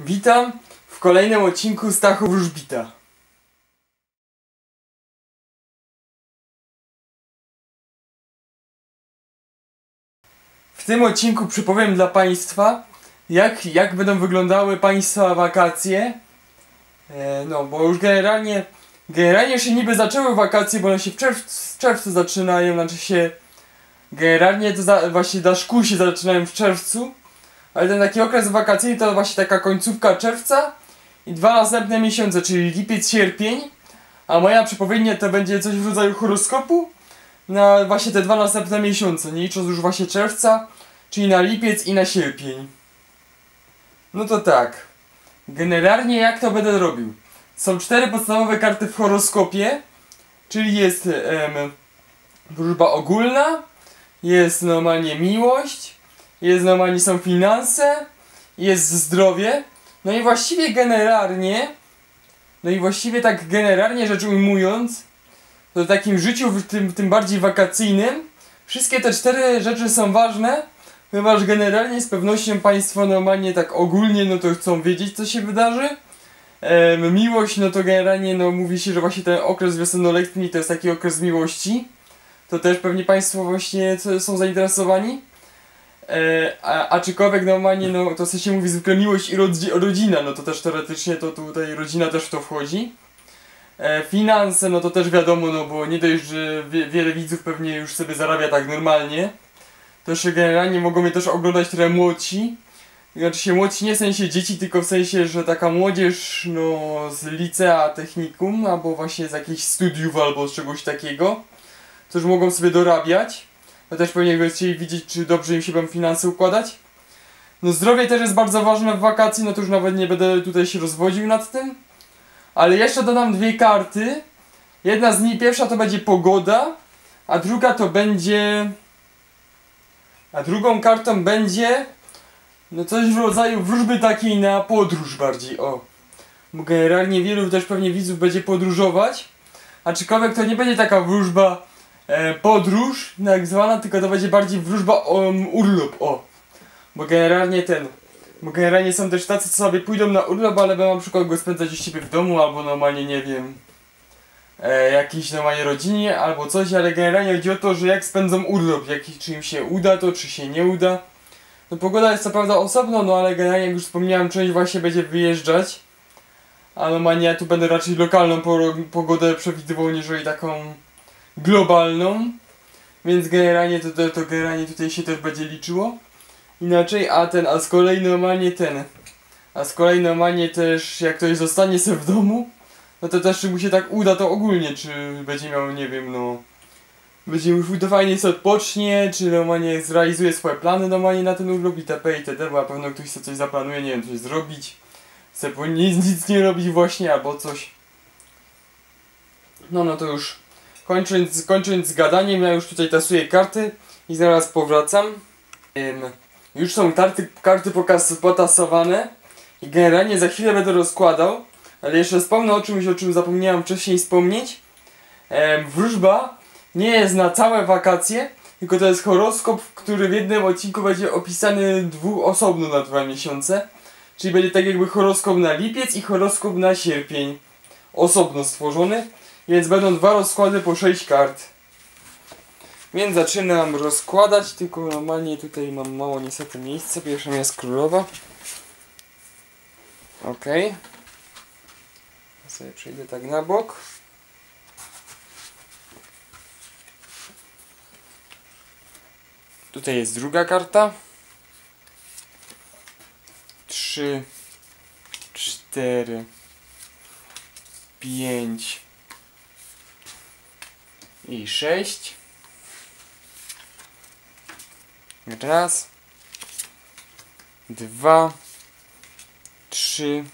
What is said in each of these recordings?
Witam w kolejnym odcinku Stachu Wróżbita. W tym odcinku przypowiem dla Państwa, jak, jak będą wyglądały Państwa wakacje. E, no, bo już generalnie, generalnie się niby zaczęły wakacje, bo one się w czerwcu, w czerwcu zaczynają, znaczy się generalnie to za, właśnie dla szkół się zaczynają w czerwcu. Ale ten taki okres wakacyjny to właśnie taka końcówka czerwca i dwa następne miesiące, czyli lipiec, sierpień. A moja przepowiednia to będzie coś w rodzaju horoskopu na właśnie te dwa następne miesiące, nie licząc już właśnie czerwca, czyli na lipiec i na sierpień. No to tak. Generalnie jak to będę robił? Są cztery podstawowe karty w horoskopie, czyli jest wróżba ogólna, jest normalnie miłość, jest normalnie są finanse, jest zdrowie. No i właściwie generalnie, no i właściwie tak generalnie rzecz ujmując, to w takim życiu, w tym, tym bardziej wakacyjnym, wszystkie te cztery rzeczy są ważne, ponieważ generalnie z pewnością Państwo normalnie tak ogólnie no to chcą wiedzieć co się wydarzy. Em, miłość, no to generalnie no mówi się, że właśnie ten okres wiosennoletni to jest taki okres miłości. To też pewnie Państwo właśnie są zainteresowani. E, a, aczkolwiek normalnie, no to co się mówi zwykle miłość i rodzi, rodzina, no to też teoretycznie to tutaj rodzina też w to wchodzi. E, finanse, no to też wiadomo, no bo nie dość, że wie, wiele widzów pewnie już sobie zarabia tak normalnie. To jeszcze generalnie mogą mnie też oglądać trochę młodsi. Znaczy się młodsi nie w sensie dzieci, tylko w sensie, że taka młodzież, no z licea, technikum, albo właśnie z jakichś studiów, albo z czegoś takiego. Już mogą sobie dorabiać. To też pewnie by chcieli widzieć, czy dobrze im się będą finanse układać. No zdrowie też jest bardzo ważne w wakacji, no to już nawet nie będę tutaj się rozwodził nad tym. Ale jeszcze dodam dwie karty. Jedna z nich, pierwsza to będzie pogoda, a druga to będzie... A drugą kartą będzie... No coś w rodzaju wróżby takiej na podróż bardziej, o. Bo generalnie wielu też pewnie widzów będzie podróżować. Aczkolwiek to nie będzie taka wróżba e, podróż, tak zwana, tylko to będzie bardziej wróżba um, urlop, o. Bo generalnie ten, bo generalnie są też tacy, co sobie pójdą na urlop, ale będą na przykład go spędzać u siebie w domu, albo normalnie, nie wiem, e, jakiejś normalnie rodzinie, albo coś, ale generalnie chodzi o to, że jak spędzą urlop, jak, czy im się uda to, czy się nie uda. No pogoda jest co prawda osobno, no ale generalnie jak już wspomniałem, część właśnie będzie wyjeżdżać. A normalnie ja tu będę raczej lokalną po- pogodę przewidywał, niżeli taką globalną, więc generalnie to, to, to generalnie tutaj się też będzie liczyło. Inaczej, a ten, a z kolei normalnie ten, a z kolei normalnie też jak ktoś zostanie sobie w domu, no to też czy mu się tak uda to ogólnie, czy będzie miał, nie wiem, no, będzie już fajnie sobie odpocznie, czy normalnie zrealizuje swoje plany normalnie na ten urlop itp. itd. Bo na pewno ktoś sobie coś zaplanuje, nie wiem, coś zrobić, chce nic, nic nie robić właśnie, albo coś. No, no to już kończąc, kończąc gadaniem, ja już tutaj tasuję karty i zaraz powracam. Już są karty, karty potasowane i generalnie za chwilę będę rozkładał, ale jeszcze wspomnę o czymś, o czym zapomniałem wcześniej wspomnieć. Wróżba nie jest na całe wakacje, tylko to jest horoskop, który w jednym odcinku będzie opisany dwóch osobno na dwa miesiące. Czyli będzie tak jakby horoskop na lipiec i horoskop na sierpień. Osobno stworzony, więc będą dwa rozkłady po 6 kart. Więc zaczynam rozkładać, tylko normalnie tutaj mam mało niestety miejsca. Pierwszą jest królowa. Ok. Ja sobie przejdę tak na bok. Tutaj jest druga karta. Trzy, cztery, pięć i sześć. Raz, dwa, trzy,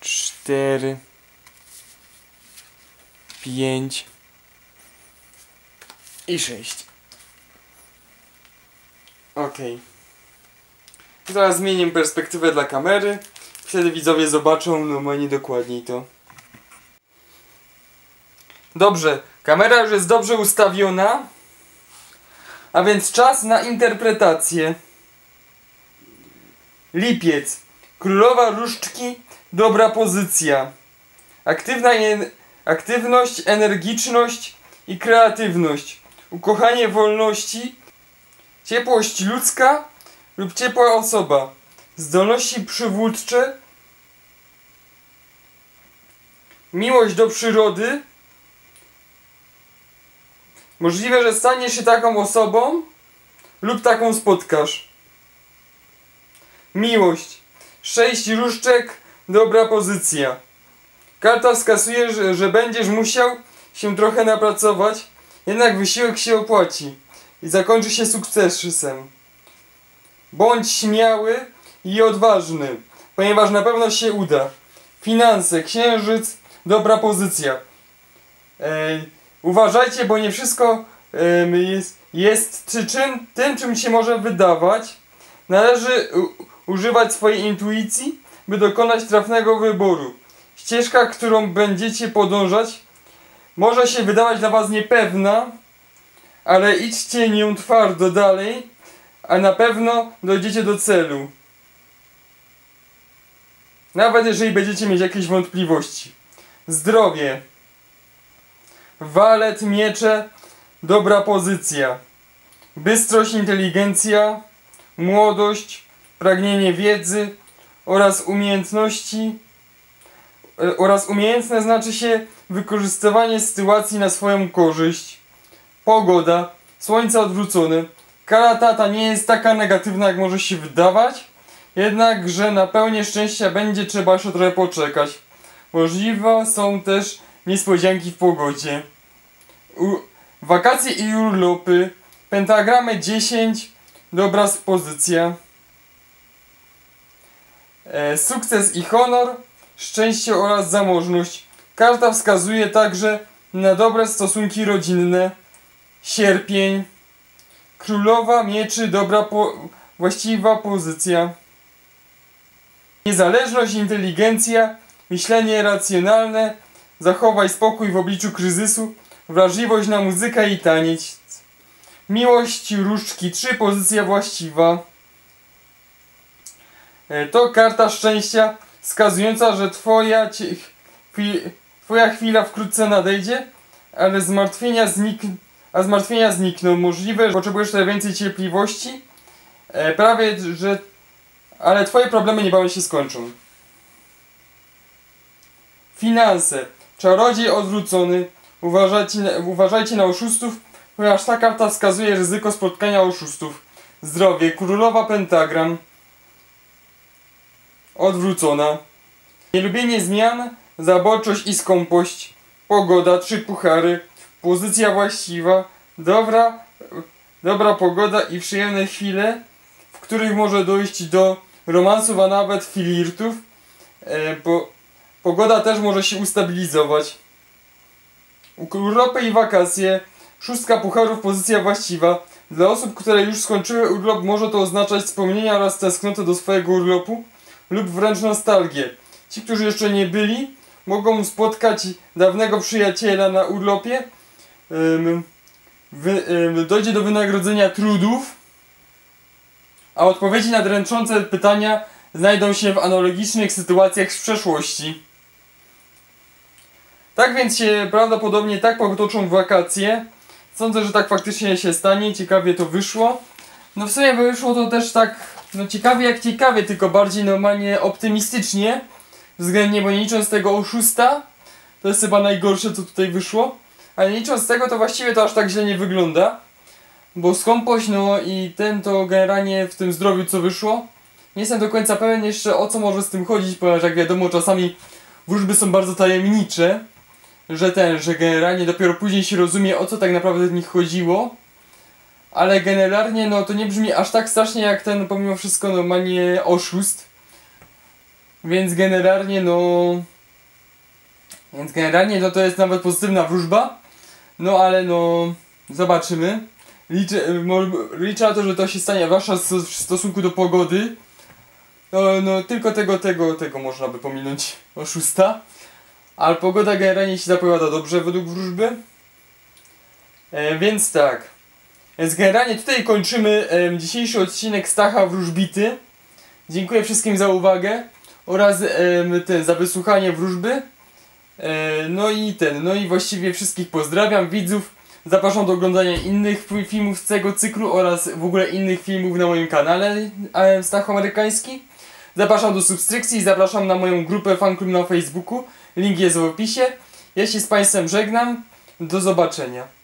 cztery, pięć i sześć. Okej. Zaraz zmienię perspektywę dla kamery. Wtedy widzowie zobaczą normalnie dokładniej to. Dobrze, kamera już jest dobrze ustawiona. A więc czas na interpretację. Lipiec. Królowa różdżki, dobra pozycja. Aktywna aktywność, energiczność i kreatywność. Ukochanie wolności, ciepłość ludzka lub ciepła osoba. Zdolności przywódcze, miłość do przyrody. Możliwe, że staniesz się taką osobą lub taką spotkasz. Miłość. Sześć różdżek, dobra pozycja. Karta wskazuje, że, że będziesz musiał się trochę napracować, jednak wysiłek się opłaci i zakończy się sukcesem. Bądź śmiały i odważny, ponieważ na pewno się uda. Finanse, księżyc, dobra pozycja. Ej, uważajcie, bo nie wszystko jest, jest czy czym, tym, czym się może wydawać. Należy u, używać swojej intuicji, by dokonać trafnego wyboru. Ścieżka, którą będziecie podążać, może się wydawać dla Was niepewna, ale idźcie nią twardo dalej, a na pewno dojdziecie do celu. Nawet jeżeli będziecie mieć jakieś wątpliwości. Zdrowie. Walet, miecze, dobra pozycja. Bystrość, inteligencja, młodość, pragnienie wiedzy oraz umiejętności e, oraz umiejętne znaczy się wykorzystywanie sytuacji na swoją korzyść. Pogoda, słońce odwrócone. Kara tata nie jest taka negatywna, jak może się wydawać, jednakże na pełnię szczęścia będzie trzeba jeszcze trochę poczekać. Możliwe są też niespodzianki w pogodzie. Wakacje i urlopy. Pentagramy 10. Dobra pozycja. E, sukces i honor, szczęście oraz zamożność. Karta wskazuje także na dobre stosunki rodzinne. Sierpień. Królowa mieczy, dobra po właściwa pozycja. Niezależność, inteligencja, myślenie racjonalne, zachowaj spokój w obliczu kryzysu, wrażliwość na muzykę i taniec. Miłość różdżki 3, pozycja właściwa. E, To karta szczęścia wskazująca, że twoja, twoja chwila wkrótce nadejdzie, ale zmartwienia, znik, a zmartwienia znikną. Możliwe, że potrzebujesz więcej cierpliwości. E, prawie, że... Ale twoje problemy niebawem się skończą. Finanse. Czarodziej odwrócony. Uważajcie, na- uważajcie na oszustów, ponieważ ta karta wskazuje ryzyko spotkania oszustów. Zdrowie. Królowa pentagram. Odwrócona. Nielubienie zmian, zaborczość i skąpość. Pogoda, trzy puchary. Pozycja właściwa. Dobra, dobra pogoda i przyjemne chwile, w których może dojść do romansów, a nawet filirtów. E, po, pogoda też może się ustabilizować. Urlopy i wakacje. Szóstka pucharów, pozycja właściwa. Dla osób, które już skończyły urlop, może to oznaczać wspomnienia oraz tęsknotę do swojego urlopu lub wręcz nostalgię. Ci, którzy jeszcze nie byli, mogą spotkać dawnego przyjaciela na urlopie. Wy, dojdzie do wynagrodzenia trudów, a odpowiedzi na dręczące pytania znajdą się w analogicznych sytuacjach z przeszłości. Tak więc się prawdopodobnie tak potoczą wakacje. Sądzę, że tak faktycznie się stanie. Ciekawie to wyszło. No w sumie wyszło to też tak, no ciekawie jak ciekawie, tylko bardziej normalnie optymistycznie. Względnie, bo nie licząc tego oszusta, to jest chyba najgorsze co tutaj wyszło. Ale nie licząc tego, to właściwie to aż tak źle nie wygląda. Bo skąpość, no i ten to generalnie w tym zdrowiu co wyszło. Nie jestem do końca pewien jeszcze o co może z tym chodzić, ponieważ jak wiadomo czasami wróżby są bardzo tajemnicze. Że ten, że generalnie dopiero później się rozumie o co tak naprawdę w nich chodziło. Ale generalnie no to nie brzmi aż tak strasznie jak ten pomimo wszystko normalnie oszust. Więc generalnie no... Więc generalnie no to jest nawet pozytywna wróżba. No ale no... Zobaczymy. Liczę, liczę na to, że to się stanie, zwłaszcza w stosunku do pogody. No, no tylko tego, tego, tego można by pominąć oszusta. Ale pogoda generalnie się zapowiada dobrze według wróżby. E, więc tak. Więc generalnie tutaj kończymy em, dzisiejszy odcinek Stacha Wróżbity. Dziękuję wszystkim za uwagę oraz em, ten, za wysłuchanie wróżby. E, no i ten, no i właściwie wszystkich pozdrawiam, widzów. Zapraszam do oglądania innych fi- filmów z tego cyklu oraz w ogóle innych filmów na moim kanale e, Stachu Amerykański. Zapraszam do subskrypcji, zapraszam na moją grupę fanklub na Facebooku. Link jest w opisie. Ja się z Państwem żegnam. Do zobaczenia.